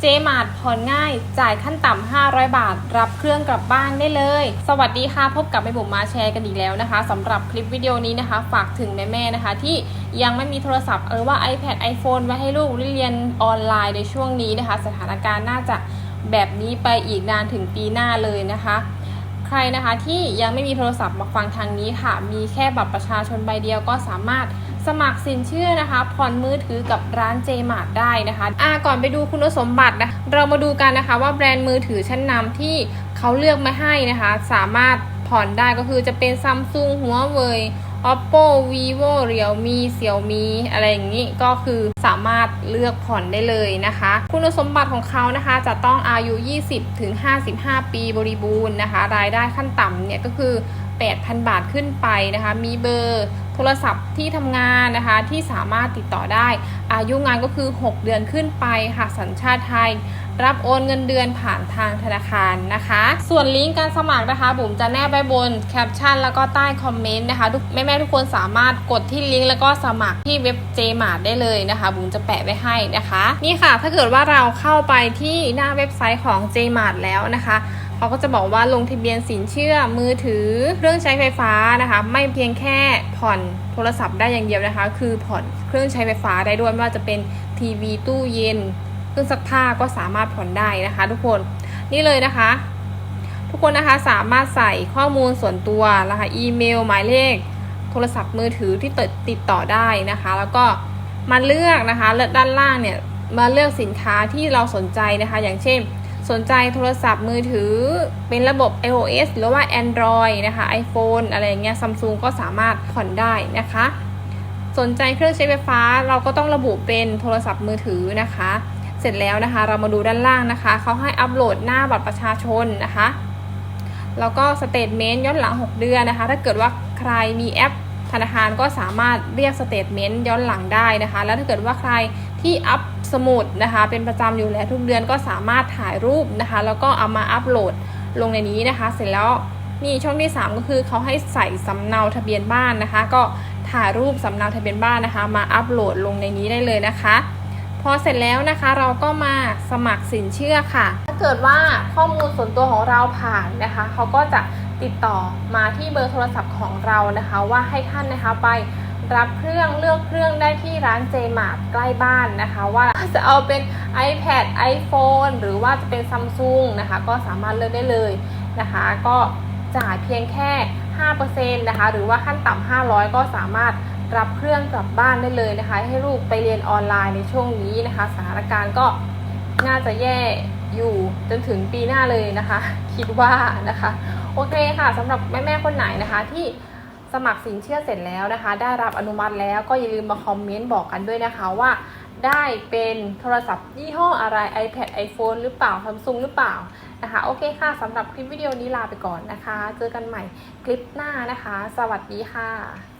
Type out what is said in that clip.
เจมาดผ่อนง่าย จ่ายขั้นต่ำ500 บาท รับเครื่องกลับบ้านได้เลย สวัสดีค่ะ พบกับแม่บุ๋มมาแชร์กันอีกแล้วนะคะสำหรับคลิปวิดีโอนี้นะคะ ฝากถึงแม่ๆนะคะ ที่ยังไม่มีโทรศัพท์หรือว่า iPad iPhone ไว้ให้ลูกเรียนออนไลน์ในช่วงนี้นะคะ สถานการณ์น่าจะแบบนี้ไปอีกนานถึงปีหน้าเลยนะคะ ใครนะคะที่ยังไม่มีโทรศัพท์มาฟังทางนี้ค่ะ มีแค่บัตรประชาชนใบเดียวก็สามารถ สมัครสินเชื่อนะคะ ผ่อนมือถือกับร้านเจมาร์ได้นะคะอ่าก่อนไปดูคุณสมบัตินะเรามาดูกันนะคะว่าแบรนด์มือถือชั้นนำที่เขาเลือกมาให้นะคะ สามารถผ่อนได้ก็คือจะเป็นซัมซุงหัวเว่ย oppo vivo realme xiaomi อะไรอย่างนี้ก็คือสามารถเลือกผ่อนได้เลยนะคะ คุณสมบัติของเขานะคะจะต้องอายุ 20ถึง55 ปีบริบูรณ์นะคะ รายได้ขั้นต่ำเนี่ยก็คือ 8,000 บาทขึ้นไปนะคะ มีเบอร์โทรศัพท์ที่ทำงานนะคะ ที่สามารถติดต่อได้ อายุงานก็คือ 6 เดือนขึ้นไปค่ะสัญชาติไทย รับโอนเงินเดือนผ่านทางธนาคารนะคะ ส่วนลิงก์การสมัครนะคะบุ๋มจะแนบไว้บนแคปชั่นแล้วก็ใต้คอมเมนต์นะคะทุกแม่ๆทุกคนสามารถกดที่ลิงก์แล้วก็สมัครที่เว็บ JMart ได้เลยนะคะบุ๋มจะแปะไว้ให้นะคะ นี่ค่ะถ้าเกิดว่าเราเข้าไปที่หน้าเว็บไซต์ของ JMart แล้วนะคะ เขาก็จะบอกว่าลงทะเบียนสินเชื่อมือถือเครื่องใช้ไฟฟ้านะคะ ไม่เพียงแค่ผ่อนโทรศัพท์ได้อย่างเดียวนะคะ คือผ่อนเครื่องใช้ไฟฟ้าได้ด้วยไม่ว่าจะเป็นทีวีตู้เย็นเครื่องซักผ้าก็สามารถผ่อนได้นะคะ ทุกคนนี่เลยนะคะ ทุกคนนะคะสามารถใส่ข้อมูลส่วนตัวนะคะอีเมลหมายเลข โทรศัพท์มือถือที่ติดติดต่อได้นะคะ แล้วก็มาเลือกนะคะเลือกด้านล่างเนี่ยมาเลือกสินค้าที่เราสนใจนะคะ อย่างเช่น สนใจโทรศัพท์มือถือเป็นระบบ iOS หรือว่า Android นะคะ iPhone อะไรอย่างเงี้ยซัมซุงก็สามารถผ่อนได้นะคะ สนใจเครื่องใช้ไฟฟ้าเราก็ต้องระบุเป็นโทรศัพท์มือถือนะคะ เสร็จแล้วนะคะ เรามาดูด้านล่างนะคะ เขาให้อัปโหลดหน้าบัตรประชาชนนะคะ แล้วก็สเตทเมนต์ย้อนหลัง 6 เดือนนะคะ ถ้าเกิดว่าใครมีแอปธนาคารก็สามารถเรียกสเตทเมนต์ย้อนหลังได้นะคะ แล้วถ้าเกิดว่าใคร ที่อัพสมุดนะคะเป็นประจำอยู่แล้วทุกเดือนก็สามารถถ่ายรูปนะคะ แล้วก็เอามาอัปโหลดลงในนี้นะคะ เสร็จแล้วนี่ช่องที่ 3 ก็คือเขาให้ใส่สำเนาทะเบียนบ้านนะคะ ก็ถ่ายรูปสำเนาทะเบียนบ้านนะคะ มาอัปโหลดลงในนี้ได้เลยนะคะ พอเสร็จแล้วนะคะเราก็มาสมัครสินเชื่อค่ะ ถ้าเกิดว่าข้อมูลส่วนตัวของเราผ่านนะคะเขาก็จะติดต่อมาที่เบอร์โทรศัพท์ของเรานะคะ ว่าให้ท่านนะคะไป รับเครื่องเลือกเครื่องได้ที่ร้าน JMart ใกล้บ้านนะคะ ว่าจะเอาเป็น iPad iPhone หรือว่าจะเป็น Samsung นะคะ ก็สามารถเลือกได้เลยนะคะ ก็จ่ายเพียงแค่ 5%นะคะ หรือว่าขั้นต่ำ500 ก็สามารถรับเครื่องกลับบ้านได้เลยนะคะ ให้ลูกไปเรียนออนไลน์ในช่วงนี้นะคะ สถานการณ์ก็น่าจะแย่อยู่จนถึงปีหน้าเลยนะคะ คิดว่านะคะ โอเคค่ะสำหรับแม่ ๆ คนไหนนะคะที่ สมัครสินเชื่อเสร็จแล้วนะคะ ได้รับอนุมัติแล้วก็อย่าลืมมาคอมเมนต์บอกกันด้วยนะคะว่าได้เป็นโทรศัพท์ยี่ห้ออะไร iPad iPhone หรือเปล่า Samsung หรือเปล่านะคะ โอเคค่ะสำหรับคลิปวิดีโอนี้ลาไปก่อนนะคะ เจอกันใหม่คลิปหน้านะคะ สวัสดีค่ะ